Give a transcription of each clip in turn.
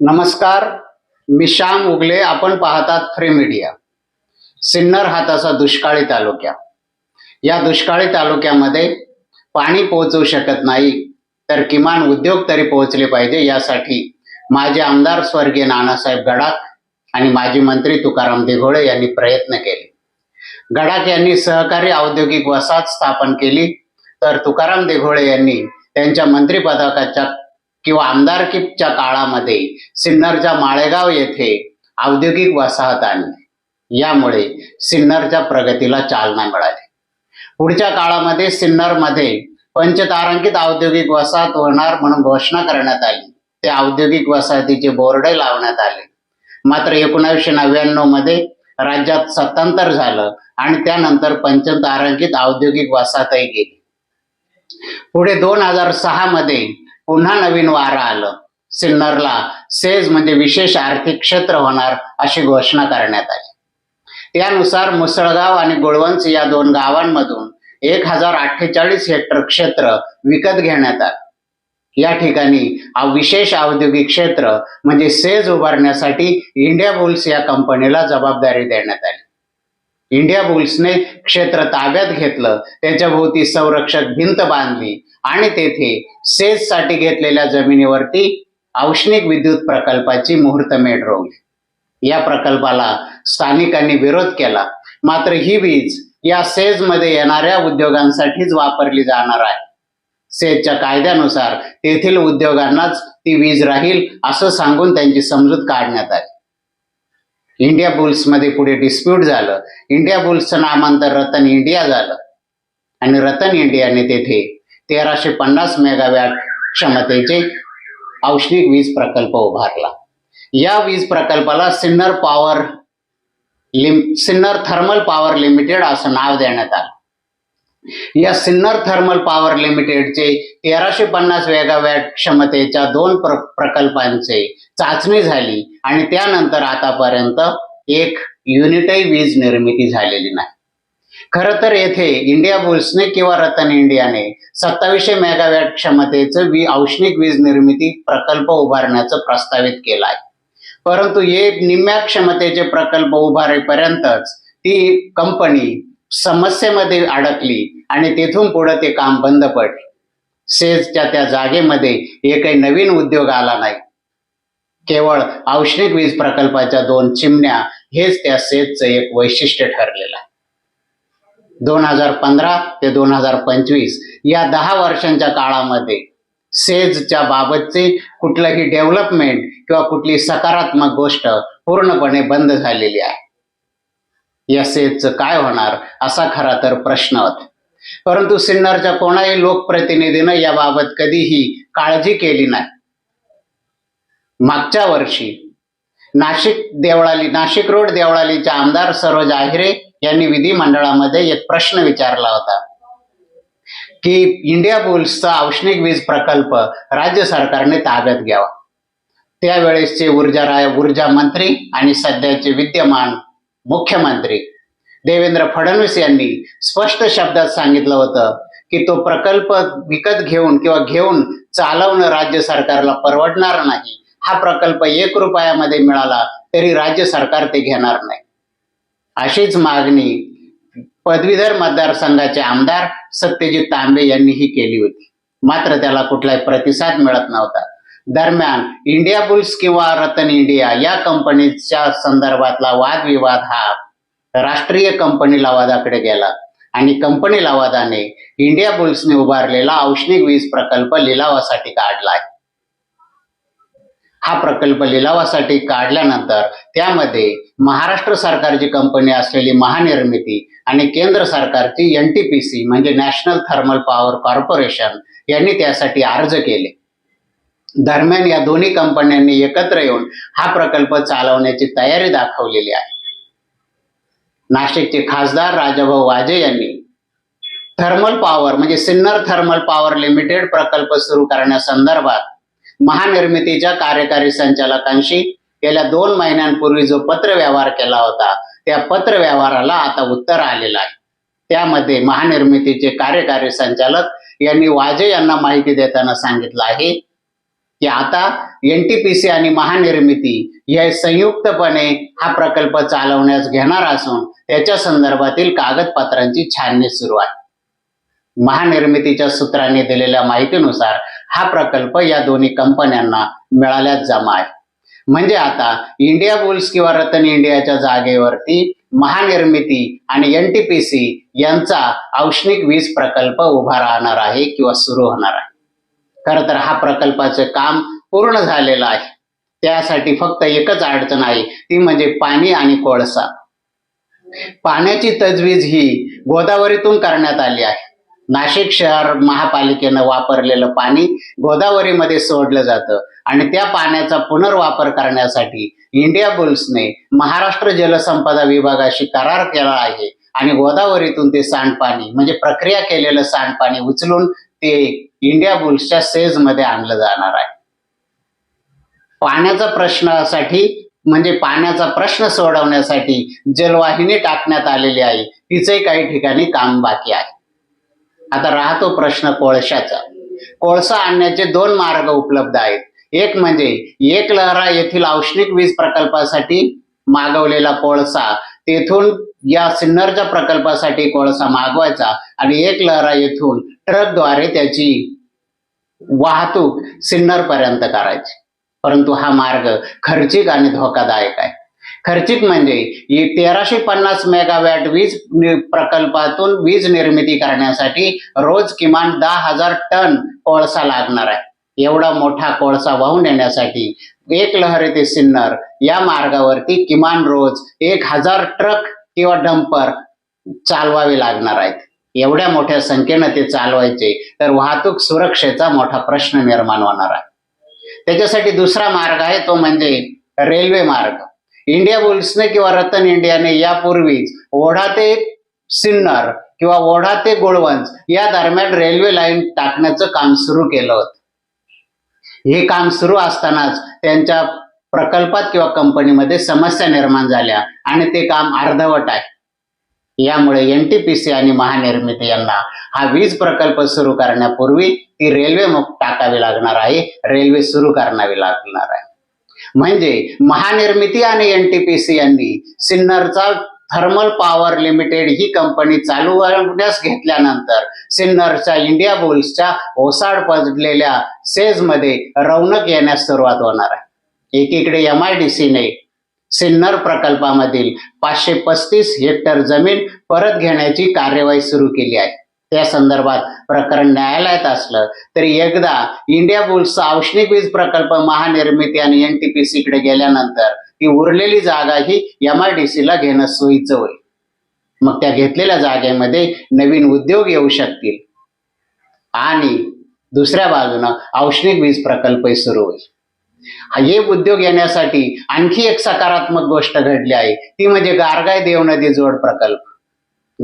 नमस्कार मी श्याम उगले आपण पाहतात फ्री मीडिया. सिन्नर हा तसा दुष्काळी तालुक्या. या दुष्काळी तालुक्यामध्ये पाणी पोहोचवू शकत नाही तर किमान उद्योग तरी पोहोचले पाहिजे यासाठी माजी आमदार स्वर्गीय नानासाहेब गडाख आणि माजी मंत्री तुकाराम दिघोळे यांनी प्रयत्न केले. गडाख यांनी सहकारी औद्योगिक वसाहत स्थापन केली तर तुकाराम दिघोळे यांनी त्यांच्या मंत्रिपदाच्या किंवा आमदारकीच्या काळामध्ये सिन्नरच्या माळेगाव येथे औद्योगिक वसाहत आणली. यामुळे सिन्नरच्या प्रगतीला चालना मिळाली. पुढच्या काळामध्ये सिन्नरमध्ये पंचतारांकित औद्योगिक वसाहत होणार म्हणून घोषणा करण्यात आली. त्या औद्योगिक वसाहतीचे बोर्डे लावण्यात आले. मात्र एकोणावीसशे नव्याण्णवमध्ये राज्यात सत्तांतर झालं आणि त्यानंतर पंचतारांकित औद्योगिक वसाहतही गेली. पुढे दोन हजार सहा मध्ये पुन्हा नवीन वारं आलं. सिन्नरला सेज म्हणजे विशेष आर्थिक क्षेत्र होणार अशी घोषणा करण्यात आली. त्यानुसार मुसळगाव आणि गुळवंच या दोन गावांमधून एक हजार अठ्ठेचाळीस हेक्टर क्षेत्र विकत घेण्यात आलं. या ठिकाणी विशेष औद्योगिक क्षेत्र म्हणजे सेज उभारण्यासाठी इंडिया बुल्स या कंपनीला जबाबदारी देण्यात आली. इंडिया बुल्सने क्षेत्र ताब्यात घेतलं. त्याच्या भोवती संरक्षक भिंत बांधली आणि तेथे सेजसाठी घेतलेल्या जमिनीवरती औष्णिक विद्युत प्रकल्पाची मुहूर्तमेढ रोवली या प्रकल्पाला स्थानिकांनी विरोध केला. मात्र ही वीज या सेजमध्ये येणाऱ्या उद्योगांसाठीच वापरली जाणार आहे. सेजच्या कायद्यानुसार तेथील उद्योगांनाच ती वीज राहील असं सांगून त्यांची समजूत काढण्यात आली. इंडिया बुल्समध्ये पुढे डिस्प्यूट झालं. इंडिया बुल्सचं नामांतर रतन इंडिया झालं. आणि रतन इंडियाने तेथे तेराशे पन्नास मेगावॅट क्षमतेचे औष्णिक वीज प्रकल्प उभारला. या वीज प्रकल्पाला सिन्नर पॉवर लिम सिन्नर थर्मल पॉवर लिमिटेड असं नाव देण्यात आलं. या सिन्नर थर्मल पॉवर लिमिटेडचे तेराशे पन्नास वेगावॅट क्षमतेच्या दोन प्र प्रकल्पांचे चाचणी झाली आणि त्यानंतर आतापर्यंत एक युनिटही वीज निर्मिती झालेली नाही. खरं तर येथे इंडिया बुल्सने किंवा रतन इंडियाने सत्तावीसशे मेगावॅट क्षमतेचं वी औष्णिक वीज निर्मिती प्रकल्प उभारण्याचं प्रस्तावित केलं आहे. परंतु हे निम्म्या क्षमतेचे प्रकल्प उभारेपर्यंतच ती कंपनी समस्येमध्ये अडकली आणि तेथून पुढे ते काम बंद पडले. सेजच्या त्या जागेमध्ये एकही नवीन उद्योग आला नाही. केवळ औष्णिक वीज प्रकल्पाच्या दोन चिमण्या हेच त्या सेजचं एक वैशिष्ट्य ठरलेलं आहे. दोन हजार पंधरा ते दोन हजार पंचवीस या दहा वर्षांच्या काळामध्ये सेजच्या बाबतचे कुठलंही डेव्हलपमेंट किंवा कुठली सकारात्मक गोष्ट पूर्णपणे बंद झालेली आहे. या सेजचं काय होणार असा खरा तर प्रश्न होता. परंतु सिन्नरच्या कोणाही लोकप्रतिनिधीनं याबाबत कधीही काळजी केली नाही. मागच्या वर्षी नाशिक देवळाली नाशिक रोड देवळालीच्या आमदार सरोज आहिरे यांनी विधिमंडळामध्ये एक प्रश्न विचारला होता की इंडिया बुल्सचा औष्णिक वीज प्रकल्प राज्य सरकारने ताब्यात घ्यावा. त्यावेळेसचे ऊर्जा राय ऊर्जा मंत्री आणि सध्याचे विद्यमान मुख्यमंत्री देवेंद्र फडणवीस यांनी स्पष्ट शब्दात सांगितलं होतं की तो प्रकल्प विकत घेऊन किंवा घेऊन चालवणं राज्य सरकारला परवडणार नाही. हा प्रकल्प एक रुपयामध्ये मिळाला तरी राज्य सरकार ते घेणार नाही. अशीच मागणी पदवीधर मतदारसंघाचे आमदार सत्यजित तांबे यांनीही केली होती. मात्र त्याला कुठलाही प्रतिसाद मिळत नव्हता. दरम्यान इंडिया बुल्स किंवा रतन इंडिया या कंपनीच्या संदर्भातला वादविवाद हा राष्ट्रीय कंपनी लवादाकडे गेला. आणि कंपनी लवादाने इंडिया बुल्सने उभारलेला औष्णिक वीज प्रकल्प लिलावासाठी काढला आहे. हा प्रकल्प लिलावासाठी काढल्यानंतर त्यामध्ये महाराष्ट्र सरकारची कंपनी असलेली महानिर्मिती आणि केंद्र सरकारची एनटीपीसी म्हणजे नॅशनल थर्मल पॉवर कॉर्पोरेशन यांनी त्यासाठी अर्ज केले. दरम्यान या दोन्ही कंपन्यांनी एकत्र येऊन हा प्रकल्प चालवण्याची तयारी दाखवलेली आहे. नाशिकचे खासदार राजाभाऊ वाजे यांनी. थर्मल पॉवर म्हणजे सिन्नर थर्मल पॉवर लिमिटेड प्रकल्प सुरू करण्यासंदर्भात महानिर्मितीच्या कार्यकारी संचालकांशी गेल्या दोन महिन्यांपूर्वी जो पत्र व्यवहार केला होता त्या पत्र व्यवहाराला आता उत्तर आलेलं आहे. त्यामध्ये महानिर्मितीचे कार्यकारी संचालक यांनी वाजे यांना माहिती देताना सांगितलं आहे की आता एनटीपीसी आणि महानिर्मिती हे संयुक्तपणे हा प्रकल्प चालवण्यास घेणार असून त्याच्या संदर्भातील कागदपत्रांची छाननी सुरू आहे. महानिर्मितीच्या सूत्रांनी दिलेल्या माहितीनुसार हा प्रकल्प या दोन्ही कंपन्यांना मिळाल्यास जमा आहे. म्हणजे आता इंडिया बुल्स किंवा रतन इंडियाच्या जागेवरती महानिर्मिती आणि एनटीपीसी यांचा औष्णिक वीज प्रकल्प उभा राहणार आहे किंवा सुरू होणार आहे. खर तर हा प्रकल्पाचं काम पूर्ण झालेलं आहे. त्यासाठी फक्त एकच अडचण आहे ती म्हणजे पाणी आणि कोळसा. पाण्याची तजवीज ही गोदावरीतून करण्यात आली आहे. नाशिक शहर महापालिकेनं वापरलेलं पाणी गोदावरीमध्ये सोडलं जातं आणि त्या पाण्याचा पुनर्वापर करण्यासाठी इंडिया बुल्सने महाराष्ट्र जलसंपदा विभागाशी करार केला आहे आणि गोदावरीतून ते सांडपाणी म्हणजे प्रक्रिया केलेलं सांडपाणी उचलून ते इंडिया बुल्सच्या सेजमध्ये आणलं जाणार आहे. पाण्याचा प्रश्नासाठी म्हणजे पाण्याचा प्रश्न सोडवण्यासाठी जलवाहिनी टाकण्यात आलेली आहे. तिचंही काही ठिकाणी काम बाकी आहे. आता राहतो प्रश्न कोळशाचा. कोळसा आणण्याचे दोन मार्ग उपलब्ध आहेत. एक म्हणजे एक लहरा येथील औष्णिक वीज प्रकल्पासाठी मागवलेला कोळसा तेथून या सिन्नरच्या प्रकल्पासाठी कोळसा मागवायचा आणि एक लहरा येथून ट्रकद्वारे त्याची वाहतूक सिन्नर पर्यंत करायची. परंतु हा मार्ग खर्चिक आणि धोकादायक आहे. खर्चिक म्हणजे तेराशे पन्नास मेगावॅट वीज प्रकल्पातून वीज निर्मिती करण्यासाठी रोज किमान दहा हजार टन कोळसा लागणार आहे. एवढा मोठा कोळसा वाहून येण्यासाठी एक लहरी ते सिन्नर या मार्गावरती किमान रोज एक हजार ट्रक किंवा डंपर चालवावे लागणार आहेत. एवढ्या मोठ्या संख्येनं ते चालवायचे तर वाहतूक सुरक्षेचा मोठा प्रश्न निर्माण होणार आहे. त्याच्यासाठी दुसरा मार्ग आहे तो म्हणजे रेल्वे मार्ग. इंडिया बुल्सने किंवा रतन इंडियाने यापूर्वीच ओढा ते सिन्नर किंवा ओढा ते गुळवंज या दरम्यान रेल्वे लाईन टाकण्याचं काम सुरू केलं होतं. हे काम सुरू असतानाच त्यांच्या प्रकल्पात किंवा कंपनीमध्ये समस्या निर्माण झाल्या आणि ते काम अर्धवट आहे. यामुळे एनटीपीसी आणि महानिर्मिती यांना हा वीज प्रकल्प सुरू करण्यापूर्वी ती रेल्वे मग टाकावी लागणार आहे रेल्वे सुरू करावी लागणार आहे. म्हणजे महानिर्मिती आणि एनटीपीसी यांनी सिन्नरचा थर्मल पॉवर लिमिटेड ही कंपनी चालवण्यास घेतल्यानंतर सिन्नरच्या इंडिया बुल्सच्या ओसाड पडलेल्या सेजमध्ये रौनक येण्यास सुरुवात होणार आहे. एकीकडे एम आय डी सीने सिन्नर प्रकल्पामधील पाचशे पस्तीस हेक्टर जमीन परत घेण्याची कार्यवाही सुरू केली आहे. त्या संदर्भात प्रकरण न्यायालयात असलं तरी एकदा इंडिया बुल्सचा औष्णिक वीज प्रकल्प महानिर्मिती आणि एनटीपीसी कडे गेल्यानंतर ती उरलेली जागा ही एम आय डी सीला घेणं सोयीचं होईल. मग त्या घेतलेल्या जागेमध्ये नवीन उद्योग येऊ शकतील. आणि दुसऱ्या बाजूनं औष्णिक वीज प्रकल्पही सुरू होईल. हे उद्योग येण्यासाठी आणखी एक सकारात्मक गोष्ट घडली आहे. ती म्हणजे गारगाय देव नदी जोड प्रकल्प.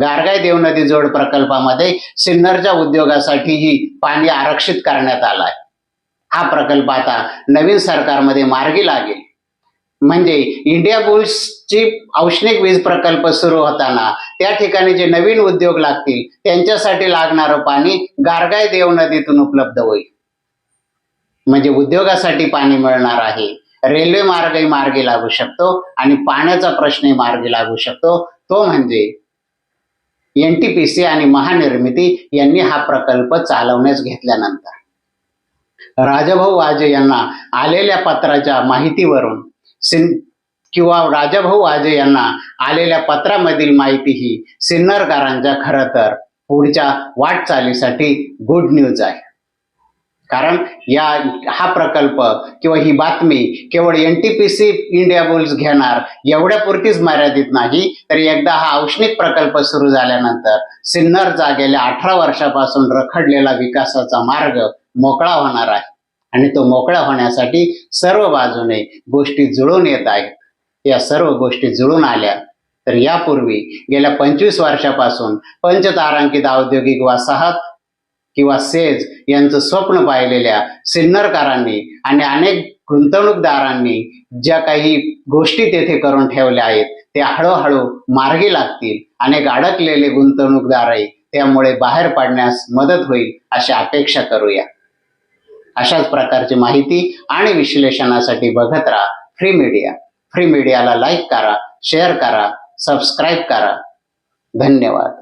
गारगाय देव नदी जोड प्रकल्पामध्ये सिन्नरच्या उद्योगासाठीही पाणी आरक्षित करण्यात आलाय आहे. हा प्रकल्प आता नवीन सरकारमध्ये मार्गी लागेल. म्हणजे इंडिया बुल्सची औष्णिक वीज प्रकल्प सुरू होताना त्या ठिकाणी जे नवीन उद्योग लागतील त्यांच्यासाठी लागणारं पाणी गारगाय देव नदीतून उपलब्ध होईल. म्हणजे उद्योगासाठी पाणी मिळणार आहे. रेल्वे मार्गही मार्गी लागू शकतो आणि पाण्याचा प्रश्नही मार्गी लागू शकतो. तो म्हणजे एनटीपीसी आणि महानिर्मिती यांनी हा प्रकल्प चालवण्यास घेतल्यानंतर. राजाभाऊ वाजे यांना आलेल्या पत्राच्या माहितीवरून सिन किंवा राजाभाऊ वाजे यांना आलेल्या पत्रामधील माहिती ही सिन्नरकारांच्या खरं तर पुढच्या वाटचालीसाठी गुड न्यूज आहे. कारण या हा प्रकल्प किंवा ही बातमी केवळ एनटीपीसी इंडिया बुल्स घेणार एवढ्यापुरतीच मर्यादित नाही. तर एकदा हा औष्णिक प्रकल्प सुरू झाल्यानंतर सिन्नरचा गेल्या अठरा वर्षापासून रखडलेला विकासाचा मार्ग मोकळा होणार आहे. आणि तो मोकळा होण्यासाठी सर्व बाजूने गोष्टी जुळून येत आहेत. या सर्व गोष्टी जुळून आल्या तर यापूर्वी गेल्या पंचवीस वर्षापासून पंचतारांकित औद्योगिक वसाहत किंवा सेज यांचं स्वप्न पाहिलेल्या सिन्नरकारांनी आणि अनेक गुंतवणूकदारांनी ज्या काही गोष्टी तेथे करून ठेवल्या आहेत त्या हळूहळू मार्गी लागतील. अनेक अडकलेले गुंतवणूकदारही त्यामुळे बाहेर पडण्यास मदत होईल अशी अपेक्षा करूया. अशाच प्रकारची माहिती आणि विश्लेषणासाठी बघत राहा फ्री मीडिया. फ्री मीडियाला लाईक करा शेअर करा सबस्क्राईब करा. धन्यवाद.